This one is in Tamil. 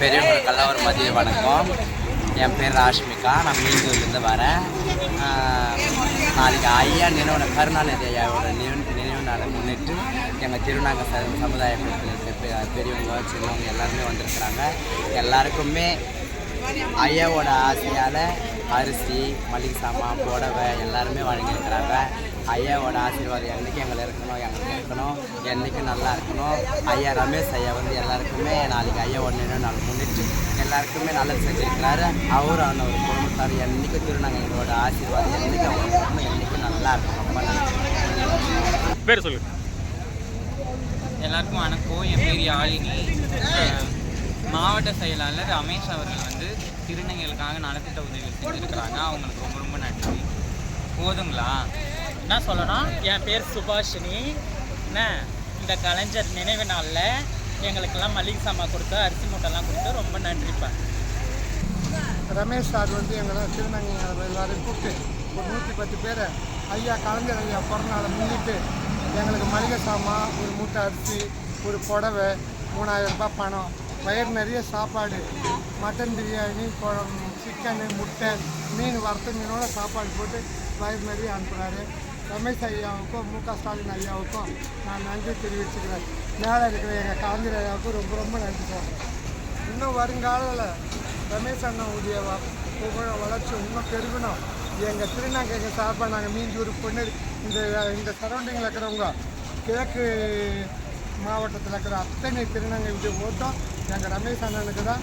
பெரியவங்களுக்கெல்லாம் ஒரு மதிய வணக்கம். என் பேர் ராஷ்மிகா. நான் மீண்டூர்லேருந்து வரேன். நாளைக்கு ஐயா நினைவு கருணாநிதி ஐயாவோட நினைவு நினைவு நாளை முன்னிட்டு எங்கள் திருநாங்க சமுதாய குழுத்தில் இருக்க பெரியவங்க சின்னவங்க எல்லாருமே வந்திருக்கிறாங்க. எல்லாருக்குமே ஐயாவோட ஆசையால் அரிசி மளிகை சாமான் புடவை எல்லாருமே வழங்கியிருக்கிறாங்க ஐயாவோட ஆசீர்வாதம் என்றைக்கு எங்களை இருக்கணும் எங்களுக்கு இருக்கணும் என்றைக்கு நல்லா இருக்கணும். ஐயா ரமேஷ் ஐயா வந்து எல்லாருக்குமே நாளைக்கு ஐயாவோட நினைவு நாள் முன்னிட்டு எல்லாருக்குமே நல்லது செஞ்சிருக்கிறாரு. அவரும் அவன ஒரு குடும்பத்தார் என்றைக்கு திருநாங்க எங்களோட ஆசீர்வாதம் என்றைக்கு அவங்க இருக்கணும் என்றைக்கு நல்லா இருக்கும் ரொம்ப நன்றி பேர் சொல்லுங்க எல்லாருக்கும் வணக்கம். என் பேர் யாழினி. மாவட்ட செயலாளர் ரமேஷ் அவர்கள் வந்து திருநங்கைகளுக்காக நலத்திட்ட உதவிகள் செஞ்சுருக்கிறாங்க. அவங்களுக்கு ரொம்ப ரொம்ப நன்றி. போதுங்களா? என்ன சொல்லணும்? என் பேர் சுபாஷினி. என்ன? இந்த கலைஞர் நினைவு நாளில் எங்களுக்கெல்லாம் மளிகை சாமான் கொடுத்து அரிசி மூட்டைலாம் கொடுத்து ரொம்ப நன்றிப்பா. ரமேஷ் சார் வந்து எங்களை திருநங்கை எல்லாரையும் கூப்பிட்டு ஒரு நூற்றி பத்து பேரை ஐயா கலைஞர் ஐயா பிறநாளை முன்னிட்டு எங்களுக்கு மளிகை சாமான் ஒரு மூட்டை அரிசி ஒரு புடவை மூணாயிரம் ரூபாய் பணம் வயிறு நிறைய சாப்பாடு. மட்டன் பிரியாணி குழம்பு சிக்கனு முட்டை மீன் வறுத்த மீனோட சாப்பாடு போட்டு வயிறு நிறைய அனுப்புகிறாரு ரமேஷ் ஐயாவுக்கும் மு க ஸ்டாலின் ஐயாவுக்கும் நான் நன்றி தெரிவிச்சுக்கிறேன். மேலே இருக்கிற எங்கள் காந்திர ஐயாவுக்கும் ரொம்ப ரொம்ப நன்றி சொல்கிறேன் இன்னும் வருங்காலத்தில் ரமேஷ் அண்ணாவுடைய வ- புகழ வளர்ச்சி இன்னும் பெருகணும். எங்கள் திருநாங்க சார்பாக நாங்கள் மீஞ்சூர் பொண்ணு இந்த இந்த சரௌண்டிங்கில் இருக்கிறவங்க கிழக்கு மாவட்டத்தில் இருக்கிற அத்தனை திருநங்கை திருநங்கையுடைய ஓட்டம். எங்கள் ரமேஷ் அண்ணனுக்கு தான்